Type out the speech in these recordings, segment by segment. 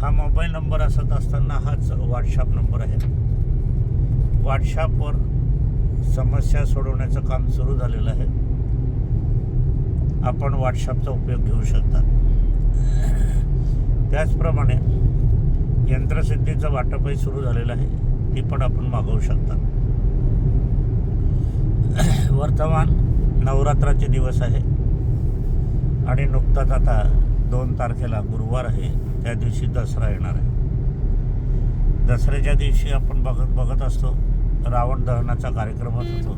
हा mobile number असत असताना हाच व्हॉट्सअप नंबर आहे. व्हॉट्सअपवर समस्या सोडवण्याचं काम सुरू झालेलं आहे. आपण व्हॉट्सअपचा उपयोग घेऊ शकता. त्याचप्रमाणे यंत्रसिद्धीचं वाटपही सुरू झालेलं आहे. ती पण आपण मागवू शकता. वर्तमान नवरात्राचे दिवस आहे. आणि नुकताच आता दोन तारखेला गुरुवार आहे त्या दिवशी दसरा येणार आहे. दसऱ्याच्या दिवशी आपण बघत बघत असतो रावण दहनाचा कार्यक्रम होत होतो.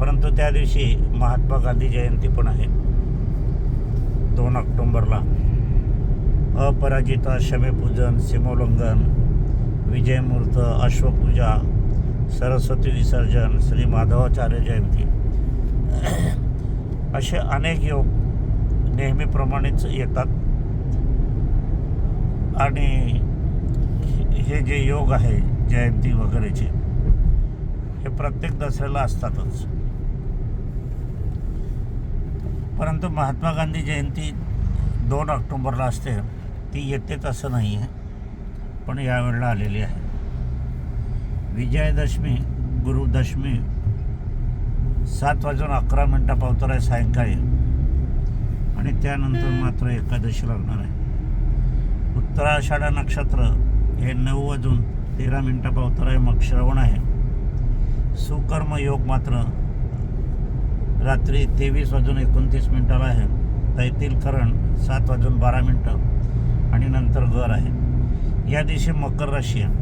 परंतु त्या दिवशी महात्मा गांधी जयंती पण आहे. दोन ऑक्टोंबरला. अपराजिता शमीपूजन सीमोल्लंघन विजयमूर्त अश्वपूजा सरस्वती विसर्जन श्री माधवाचार्य जयंती. असे अनेक योग नेहमीप्रमाणेच येतात. आणि हे जे योग आहे जयंती वगैरेचे हे प्रत्येक दसऱ्याला असतातच. परंतु महात्मा गांधी जयंती दोन ऑक्टोंबरला असते. ती येतेच असं नाही आहे पण यावेळेला आलेली आहे. विजयादशमी गुरुदशमी सात वाजून अकरा मिनटा पावतर आहे सायंकाळी आणि त्यानंतर मात्र एकादशी लागणार आहे. उत्तराषाढा नक्षत्र हे नऊ वाजून तेरा मिनटा पावतर आहे मग श्रवण आहे. सुकर्म योग मात्र रात्री तेवीस वाजून एकोणतीस मिनटाला आहे. तैतील करण सात वाजून बारा मिनटं आणि नंतर घर आहे. या दिवशी मकर राशी आहे.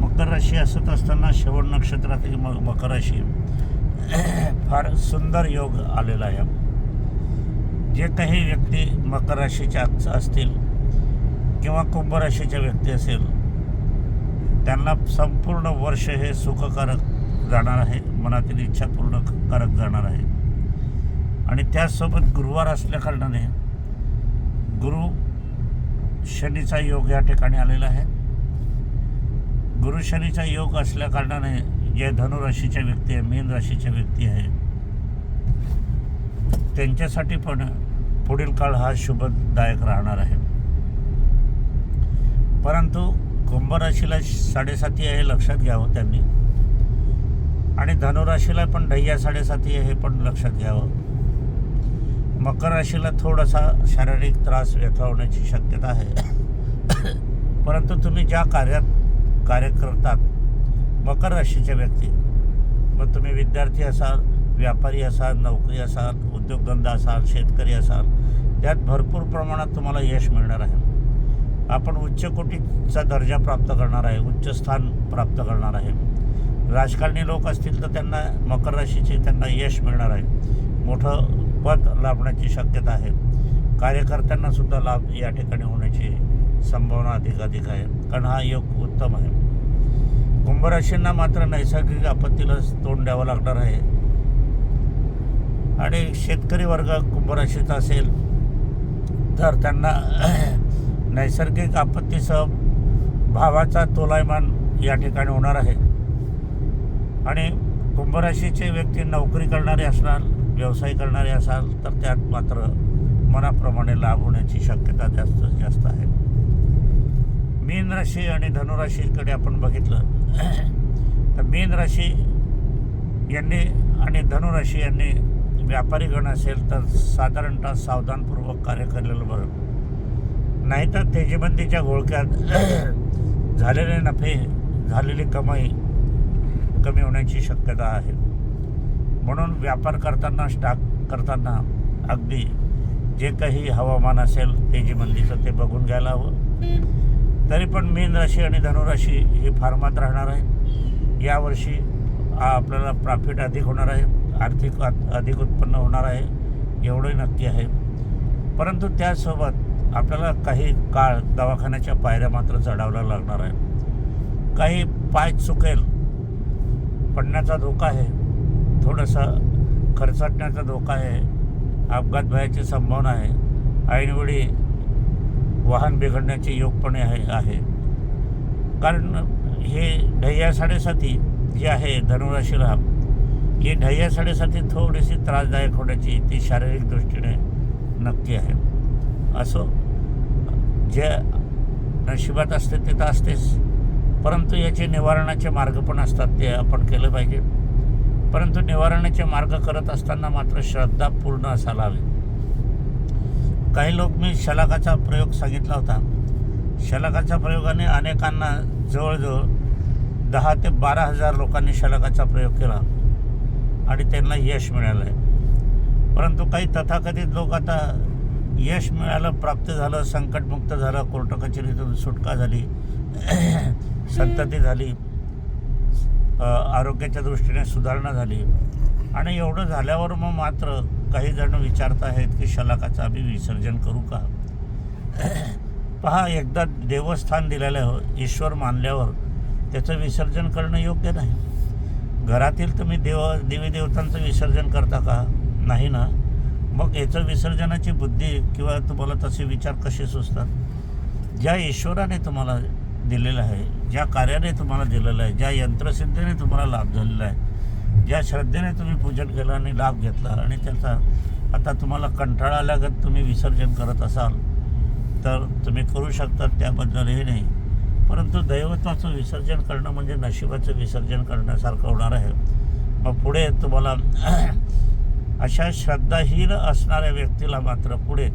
मकर राशी असत असताना शेवट नक्षत्रातील म मकर राशी. फार सुंदर योग आलेला आहे. जे काही व्यक्ती मकर राशीच्या असतील किंवा कुंभ राशीच्या व्यक्ती असेल त्यांना संपूर्ण वर्ष हे सुखकारक जाणार आहे मनातील इच्छा पूर्ण कारक जाणार आहे. आणि त्याचसोबत गुरुवार असल्याकारणाने गुरु शनीचा योग या ठिकाणी आलेला आहे. गुरु शनीचा योग असल्याकारणाने जे धनुराशीच्या व्यक्ती आहे मीन राशीच्या व्यक्ती आहे त्यांच्यासाठी पण पुढील काळ हा शुभदायक राहणार आहे. परंतु कुंभराशीला साडेसाती आहे हे लक्षात घ्यावं त्यांनी. आणि धनुराशीला पण ढय्या साडेसाती आहे हे पण लक्षात घ्यावं. मकर राशीला थोडासा शारीरिक त्रास व्यथा होण्याची शक्यता आहे. परंतु तुम्ही ज्या कार्यात कार्य करतात मकर राशीच्या व्यक्ती मग तुम्ही विद्यार्थी असाल व्यापारी असाल नोकरी असाल उद्योगधंदा असाल शेतकरी असाल त्यात भरपूर प्रमाणात तुम्हाला यश मिळणार आहे. आपण उच्च कोटीचा दर्जा प्राप्त करणार आहे उच्च स्थान प्राप्त करणार आहे. राजकारणी लोक असतील तर त्यांना मकर राशीचे त्यांना यश मिळणार आहे. मोठं पद लाभण्याची शक्यता आहे. कार्यकर्त्यांना सुद्धा लाभ या ठिकाणी होण्याची संभावना अधिकाधिक आहे. कारण हा योग उत्तम आहे. कुंभराशींना मात्र नैसर्गिक आपत्तीला तोंड द्यावं लागणार आहे. आणि शेतकरी वर्ग कुंभराशीचा असेल तर त्यांना नैसर्गिक आपत्तीसह भावाचा तोलायमान या ठिकाणी होणार आहे. आणि कुंभराशीचे व्यक्ती नोकरी करणारे असणार व्यवसाय करणारे असाल तर त्यात मात्र मनाप्रमाणे लाभ होण्याची शक्यता जास्त जास्त आहे. मीन राशी आणि धनुराशीकडे आपण बघितलं तर मीन राशी यांनी आणि धनुराशी यांनी व्यापारीगण असेल तर साधारणतः सावधानपूर्वक कार्य केलेलं बरं. नाहीतर तेजीबंदीच्या घोळक्यात झालेले नफे झालेली कमाई कमी होण्याची शक्यता आहे. म्हणून व्यापार करताना स्टाक करताना अगदी जे काही हवामान असेल तेजीबंदीचं ते बघून घ्यायला हवं. तरी पण मीन राशी आणि धनुराशी ही फार्मात राहणार आहे. यावर्षी आपल्याला प्रॉफिट अधिक होणार आहे. आर्थिक अधिक उत्पन्न होणार आहे एवढंही नक्की आहे. परंतु त्यासोबत आपल्याला काही काळ दवाखान्याच्या पायऱ्या मात्र चढावला लागणार आहे काही पाय चुकेल पडण्याचा धोका आहे थोडंसं खरचटण्याचा धोका आहे अपघात व्हायची संभावना आहे ऐनवेळी वाहन बिघडण्याचे योग पण आहे आहे. कारण हे ढय्या साडेसाती जी आहे धनुराशीला ही ढय्या साडेसाती थोडीशी त्रासदायक होण्याची ती शारीरिक दृष्टीने नक्की आहे. असो जे नशिबात असते ते तर असतेच परंतु याचे निवारणाचे मार्ग पण असतात ते आपण केलं पाहिजे. परंतु निवारणाचे मार्ग करत असताना मात्र श्रद्धा पूर्ण असायला हवी काही लोक मी शलाकाचा प्रयोग सांगितला होता. शलाकाच्या प्रयोगाने अनेकांना जवळजवळ दहा ते बारा हजार लोकांनी शलाकाचा प्रयोग केला. आणि त्यांना यश मिळालं आहे परंतु काही तथाकथित लोक आता यश मिळालं प्राप्त झालं संकटमुक्त झालं कोर्ट कचेरीतून सुटका झाली संतती झाली आरोग्याच्या दृष्टीने सुधारणा झाली. आणि एवढं झाल्यावर मग मात्र काही जण विचारत आहेत की शलाकाचं आम्ही विसर्जन करू का? पहा एकदा देवस्थान दिलेलं ईश्वर मानल्यावर त्याचं विसर्जन करणं योग्य नाही. घरातील तुम्ही देव देवी देवतांचं विसर्जन करता का? नाही ना. मग याचं विसर्जनाची बुद्धी किंवा तुम्हाला तसे विचार कसे सुचतात? ज्या ईश्वराने तुम्हाला दिलेलं आहे ज्या कार्याने तुम्हाला दिलेलं आहे ज्या यंत्रसिद्धीने तुम्हाला लाभ झालेला आहे ज्या श्रद्धेने तुम्ही पूजन केलं आणि लाभ घेतला आणि त्याचा आता तुम्हाला कंटाळा आल्यागत तुम्ही विसर्जन करत असाल तर तुम्ही करू शकता त्याबद्दल हे नाही. परंतु दैवत्वाचं विसर्जन करणं म्हणजे नशिबाचं विसर्जन करण्यासारखं होणार आहे. मग पुढे तुम्हाला अशा श्रद्धाहीन असणाऱ्या व्यक्तीला मात्र पुढे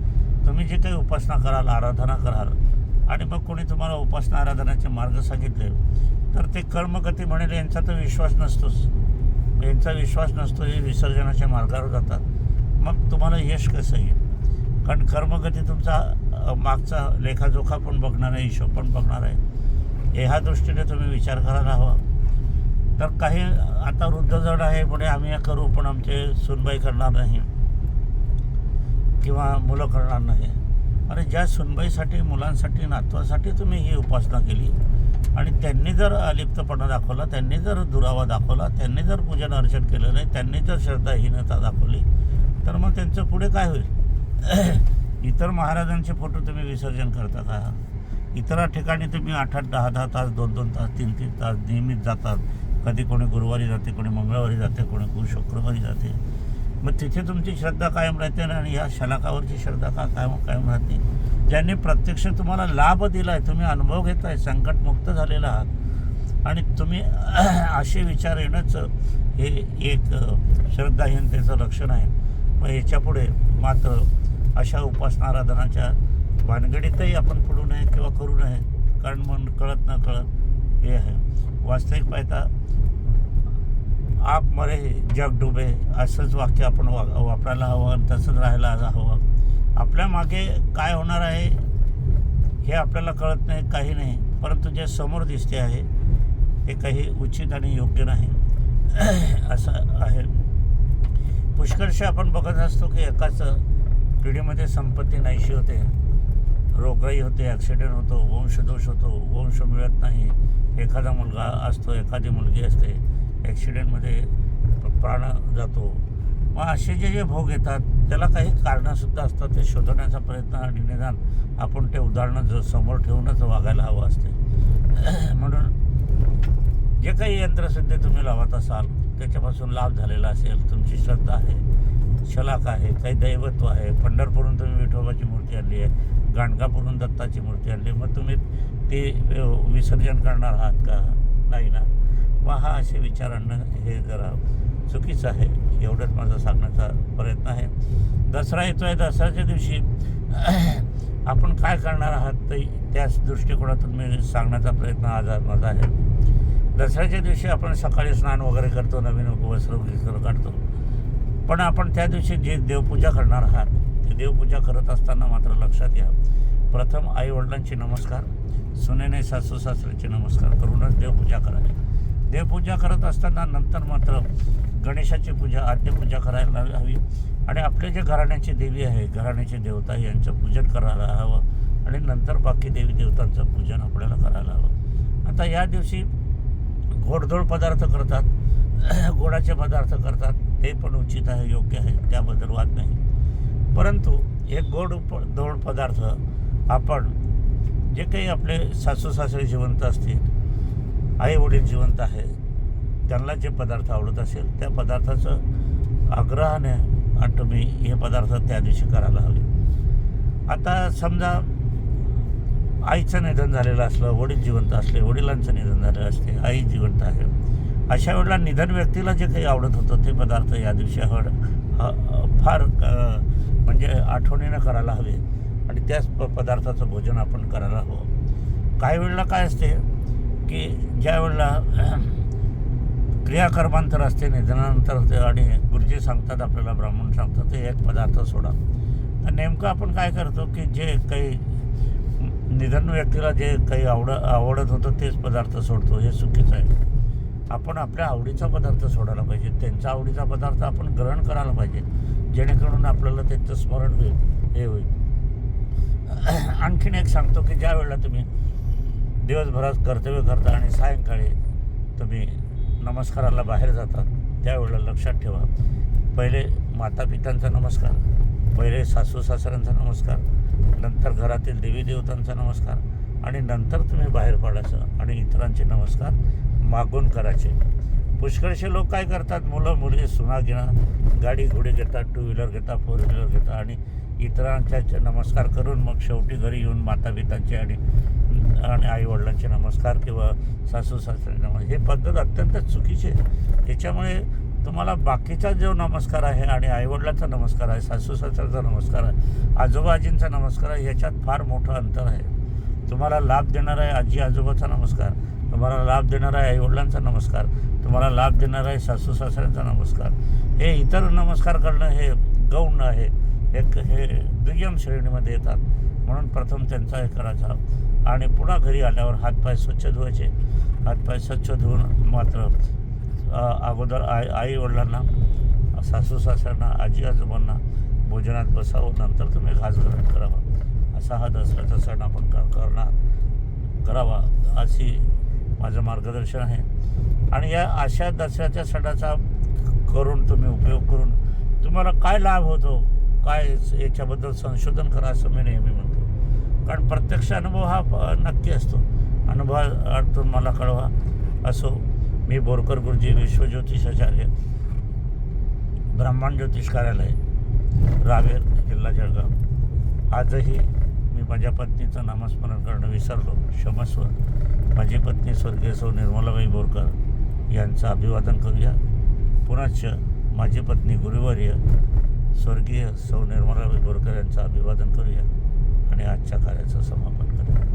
तुम्ही जे काही उपासना कराल आराधना कराल आणि मग कोणी तुम्हाला उपासना आराधनाचे मार्ग सांगितले तर ते कर्मगती म्हणेल यांचा तर विश्वास नसतोच. यांचा विश्वास नसतो हे विसर्जनाच्या मार्गावर जातात. मग तुम्हाला यश कसं येईल? कारण कर्मगती तुमचा मागचा लेखाजोखा पण बघणार आहे हिशोब पण बघणार आहे. ह्या दृष्टीने तुम्ही विचार करायला हवा हो. तर काही आता वृद्धजण आहे पुढे आम्ही हे करू पण आमचे सुनबाई करणार नाही. किंवा मुलं करणार नाही. अरे ज्या सुनबाईसाठी मुलांसाठी नातवासाठी तुम्ही ही उपासना केली आणि त्यांनी जर अलिप्तपणा दाखवला त्यांनी जर दुरावा दाखवला त्यांनी जर पूजन अर्चन केलं नाही त्यांनी जर श्रद्धाहीनता दाखवली तर मग त्यांचं पुढे काय होईल? इतर महाराजांचे फोटो तुम्ही विसर्जन करता का? इतर ठिकाणी तुम्ही आठ आठ दहा दहा तास दोन दोन तास तीन तीन तास नियमित जातात. कधी कोणी गुरुवारी जाते कोणी मंगळवारी जाते कोणी गुरु शुक्रवारी जाते. मग तिथे तुमची श्रद्धा कायम राहते आणि ह्या शलाकावरची श्रद्धा का कायम कायम राहते? ज्यांनी प्रत्यक्ष तुम्हाला लाभ दिला आहे तुम्ही अनुभव घेत आहे संकटमुक्त झालेला आहात. आणि तुम्ही असे विचार येणंच हे एक श्रद्धाहीनतेचं लक्षण आहे. मग याच्यापुढे मात्र अशा उपासना आराधनाच्या भानगडीतही आपण नये किंवा करू नये कारण मन कळत न कळत हे आहे. वास्तविक पाहता आप मरे जग डुबे असंच वाक्य आपण वा वापरायला हवं आणि तसंच राहायला हवं. आपल्या मागे काय होणार आहे हे आपल्याला कळत नाही काही नाही. परंतु जे समोर दिसते आहे हे काही उचित आणि योग्य नाही. असं आहे. पुष्कळशे आपण बघत असतो की एकाच पिढीमध्ये संपत्ती नाहीशी होते. रोगराई होते ॲक्सिडेंट होतो वंशदोष होतो वंश मिळत नाही. एखादा मुलगा असतो एखादी मुलगी असते ॲक्सिडेंटमध्ये प्राण जातो. मग असे जे जे भोग येतात त्याला काही कारणंसुद्धा असतात ते शोधण्याचा प्रयत्न आणि निदान आपण ते उदाहरणं ज समोर ठेवूनच वागायला हवं असते. म्हणून जे काही यंत्रसिद्धी तुम्ही लावत असाल त्याच्यापासून लाभ झालेला असेल तुमची श्रद्धा आहे. शलाख आहे काही दैवत्व आहे. पंढरपूरून तुम्ही विठोबाची मूर्ती आणली आहे गाणगापूरून दत्ताची मूर्ती आणली मग तुम्ही ते विसर्जन करणार आहात का? नाही ना? मग हा असे विचार आणणं हे जरा चुकीचं आहे. एवढंच माझा सांगण्याचा प्रयत्न आहे. दसरा येतो आहे दसऱ्याच्या दिवशी आपण काय करणार आहात ते त्याच दृष्टिकोनातून मी सांगण्याचा प्रयत्न आज माझा आहे. दसऱ्याच्या दिवशी आपण सकाळी स्नान वगैरे करतो नवीन वस्त्र वस्त्र काढतो पण आपण त्या दिवशी जे देवपूजा करणार आहात ते देवपूजा करत असताना मात्र लक्षात घ्या. प्रथम आई वडिलांचे नमस्कार सुनेने सासू सासऱ्याचे नमस्कार करूनच देवपूजा करावी. देवपूजा करत असताना नंतर मात्र गणेशाची पूजा आद्यपूजा करायला हवी. आणि आपले जे घराण्याची देवी आहे घराण्याची देवता यांचं पूजन करायला हवं. आणि नंतर बाकी देवी देवतांचं पूजन आपल्याला करायला हवं. आता या दिवशी गोडधोड पदार्थ करतात गोडाचे पदार्थ करतात. हे पण उचित आहे योग्य आहे त्याबद्दल वाद नाही. परंतु हे गोड प धोड पदार्थ आपण जे काही आपले सासू सासरे जिवंत असतील आई वडील जिवंत आहे त्यांना जे पदार्थ आवडत असेल त्या पदार्थाचं आग्रहाने तुम्ही हे पदार्थ त्या दिवशी करायला हवे. आता समजा आईचं निधन झालेलं असलं वडील जिवंत असले वडिलांचं निधन झालेलं असते आई जिवंत आहे अशा वेळेला निधन व्यक्तीला जे काही आवडत होतं ते पदार्थ या दिवशी हड ह- फार म्हणजे आठवणीनं करायला हवे. आणि त्याच प पदार्थाचं भोजन आपण करायला हवं. काही वेळेला काय असते की ज्या वेळेला क्रियाकर्मांतर असते निधनानंतर ते आणि गुरुजी सांगतात आपल्याला ब्राह्मण सांगतात ते एक पदार्थ सोडा. तर नेमकं आपण काय करतो की जे काही निधन व्यक्तीला जे काही आवड आवडत होतं तेच पदार्थ सोडतो हे चुकीचं आहे. आपण आपल्या आवडीचा पदार्थ सोडायला पाहिजे. त्यांचा आवडीचा पदार्थ आपण ग्रहण करायला पाहिजे. जेणेकरून आपल्याला त्यांचं स्मरण होईल. हे होईल. आणखीन एक सांगतो की ज्या वेळेला तुम्ही दिवसभरात कर्तव्य करता आणि सायंकाळी तुम्ही नमस्काराला बाहेर जातात त्यावेळेला लक्षात ठेवा. पहिले माता पित्यांचा नमस्कार पहिले सासू सासऱ्यांचा नमस्कार नंतर घरातील देवी देवतांचा नमस्कार आणि नंतर तुम्ही बाहेर पडायचं आणि इतरांचे नमस्कार मागून करायचे. पुष्कळशे लोक काय करतात? मुलं मुली सुना घेणं गाडी घोडी घेतात टू व्हीलर घेतात फोर व्हीलर घेतात आणि इतरांच्या नमस्कार करून मग शेवटी घरी येऊन माता पितांचे आणि आणि आईवडिलांचे नमस्कार किंवा सासू सासरे नमस्कार हे पद्धत अत्यंत चुकीची आहे. याच्यामुळे तुम्हाला बाकीचा जो नमस्कार आहे आणि आईवडिलांचा नमस्कार आहे सासू सासऱ्याचा नमस्कार आहे आजोबाजींचा नमस्कार आहे याच्यात फार मोठं अंतर आहे. तुम्हाला लाभ देणारा आहे आजी आजोबाचा नमस्कार. तुम्हाला लाभ देणारा आहे आईवडिलांचा नमस्कार. तुम्हाला लाभ देणारा आहे सासू सासऱ्यांचा नमस्कार. हे इतर नमस्कार करणं हे गौण आहे. एक हे दुय्यम श्रेणीमध्ये येतात. म्हणून प्रथम त्यांचा हे करायचा. आणि पुन्हा घरी आल्यावर हातपाय स्वच्छ धुवायचे. हातपाय स्वच्छ धुवून मात्र अगोदर आई आई वडिलांना सासू सासऱ्यांना आजी आजोबांना भोजनात बसावं. नंतर तुम्ही घास ग्रहण करावं. असा हा दसऱ्याचा सण आपण कर करणार करावा अशी माझं मार्गदर्शन आहे. आणि या अशा दसऱ्याच्या सणाचा करून तुम्ही उपयोग करून तुम्हाला काय लाभ होतो काय याच्याबद्दल संशोधन करा असं मी नेहमी म्हणतो. कारण प्रत्यक्ष अनुभव हा नक्की असतो. अनुभवातून मला कळवा असो. मी बोरकर गुरुजी विश्वज्योतिषाचार्य ब्रह्मांड ज्योतिष कार्यालय रावेर जिल्हा जळगाव. आजही मी माझ्या पत्नीचं नामस्मरण करणं विसरलो. क्षमस्व माझी पत्नी स्वर्गीय सौ निर्मलाबाई बोरकर यांचं अभिवादन करूया. पुनश्च माझी पत्नी गुरुवर्य स्वर्गीय सौ निर्मलाबाई बोरकर यांचं अभिवादन करूया. आणि आजच्या कार्याचं समापन करूया.